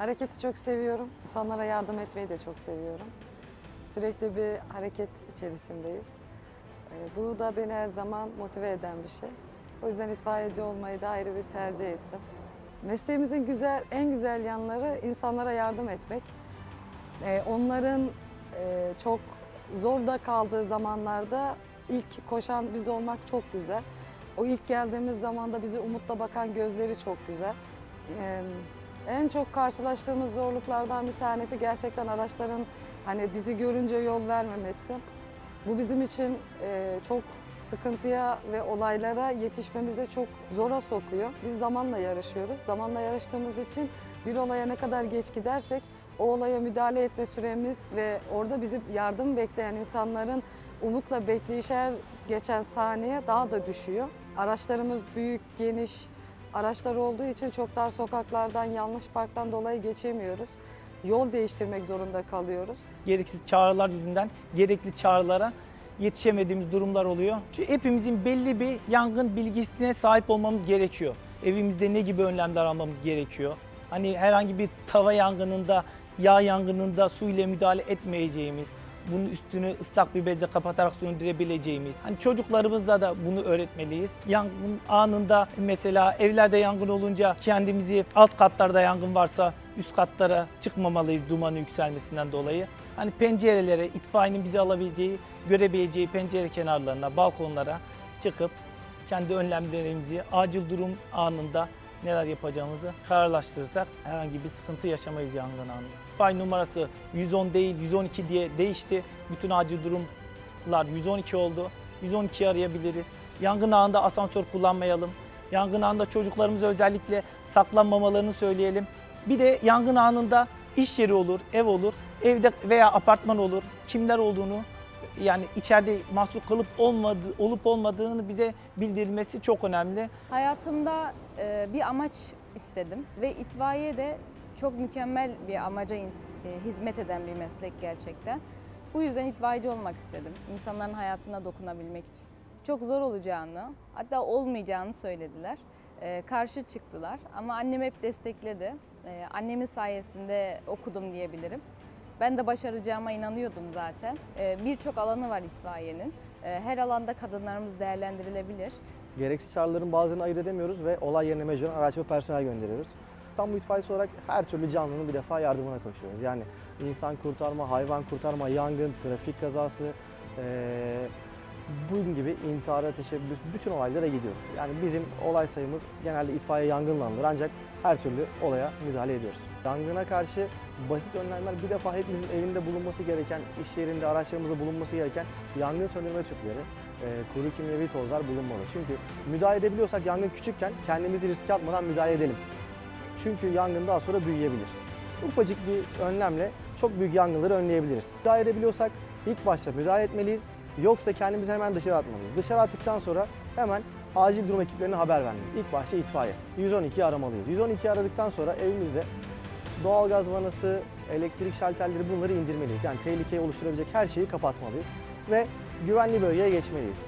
Hareketi çok seviyorum. İnsanlara yardım etmeyi de çok seviyorum. Sürekli bir hareket içerisindeyiz. Ee, Bu da beni her zaman motive eden bir şey. O yüzden itfaiyeci olmayı da ayrı bir tercih ettim. Mesleğimizin güzel, en güzel yanları insanlara yardım etmek. Ee, Onların e, çok zorda kaldığı zamanlarda ilk koşan biz olmak çok güzel. O ilk geldiğimiz zaman da bizi umutla bakan gözleri çok güzel. En çok karşılaştığımız zorluklardan bir tanesi gerçekten araçların hani bizi görünce yol vermemesi. Bu bizim için e, çok sıkıntıya ve olaylara yetişmemize çok zora sokuyor. Biz zamanla yarışıyoruz. Zamanla yarıştığımız için bir olaya ne kadar geç gidersek o olaya müdahale etme süremiz ve orada bizi yardım bekleyen insanların umutla bekleyiş her geçen saniye daha da düşüyor. Araçlarımız büyük, geniş araçlar olduğu için çok dar sokaklardan, yanlış parktan dolayı geçemiyoruz. Yol değiştirmek zorunda kalıyoruz. gereksiz çağrılar yüzünden gerekli çağrılara yetişemediğimiz durumlar oluyor. Çünkü hepimizin belli bir yangın bilgisine sahip olmamız gerekiyor. Evimizde ne gibi önlemler almamız gerekiyor? Hani herhangi bir tava yangınında, yağ yangınında su ile müdahale etmeyeceğimiz, bunun üstünü ıslak bir bezle kapatarak söndürebileceğimiz. Hani çocuklarımıza da bunu öğretmeliyiz. Yangın anında mesela evlerde yangın olunca kendimizi alt katlarda yangın varsa üst katlara çıkmamalıyız dumanın yükselmesinden dolayı. Hani pencerelere, itfaiyenin bizi alabileceği, görebileceği pencere kenarlarına, balkonlara çıkıp kendi önlemlerimizi acil durum anında neler yapacağımızı kararlaştırırsak herhangi bir sıkıntı yaşamayız yangın anında. İtfaiye numarası 110 değil 112 diye değişti. Bütün acil durumlar 112 oldu. 112'yi arayabiliriz. Yangın anında asansör kullanmayalım. Yangın anında çocuklarımıza özellikle saklanmamalarını söyleyelim. Bir de yangın anında iş yeri olur, ev olur, evde veya apartman olur. Kimler olduğunu yani içeride mahsur kalıp olmadı, olup olmadığını bize bildirilmesi çok önemli. Hayatımda e, bir amaç istedim ve itfaiye de çok mükemmel bir amaca e, hizmet eden bir meslek gerçekten. Bu yüzden itfaiyeci olmak istedim. İnsanların hayatına dokunabilmek için. Çok zor olacağını, hatta olmayacağını söylediler. E, karşı çıktılar ama annem hep destekledi. E, annemin sayesinde okudum diyebilirim. Ben de başaracağıma inanıyordum zaten. E, Birçok alanı var itfaiyenin. E, Her alanda kadınlarımız değerlendirilebilir. Gereksiz çağrıların bazılarını ayırt edemiyoruz ve olay yerine mecburen araç ve personel gönderiyoruz. İstanbul İtfaiyesi olarak her türlü canlının bir defa yardımına koşuyoruz. Yani insan kurtarma, hayvan kurtarma, yangın, trafik kazası, eee bunun gibi intihara teşebbüs bütün olaylara gidiyoruz. Yani bizim olay sayımız genelde itfaiye yangınlandır ancak her türlü olaya müdahale ediyoruz. Yangına karşı basit önlemler bir defa hepimizin evinde bulunması gereken, iş yerinde, araçlarımızda bulunması gereken yangın söndürme tüpleri, e, kuru kimyevi tozlar bulunmalı. Çünkü müdahale edebiliyorsak yangın küçükken kendimizi riske atmadan müdahale edelim. Çünkü yangın daha sonra büyüyebilir. Ufacık bir önlemle çok büyük yangınları önleyebiliriz. Müdahale edebiliyorsak ilk başta müdahale etmeliyiz. Yoksa kendimizi hemen dışarı atmalıyız. Dışarı attıktan sonra hemen acil durum ekiplerine haber vermeliyiz. İlk başta itfaiye. 112'yi aramalıyız. 112'yi aradıktan sonra evimizde doğalgaz vanası, elektrik şalterleri bunları indirmeliyiz. Yani tehlikeyi oluşturabilecek her şeyi kapatmalıyız ve güvenli bölgeye geçmeliyiz.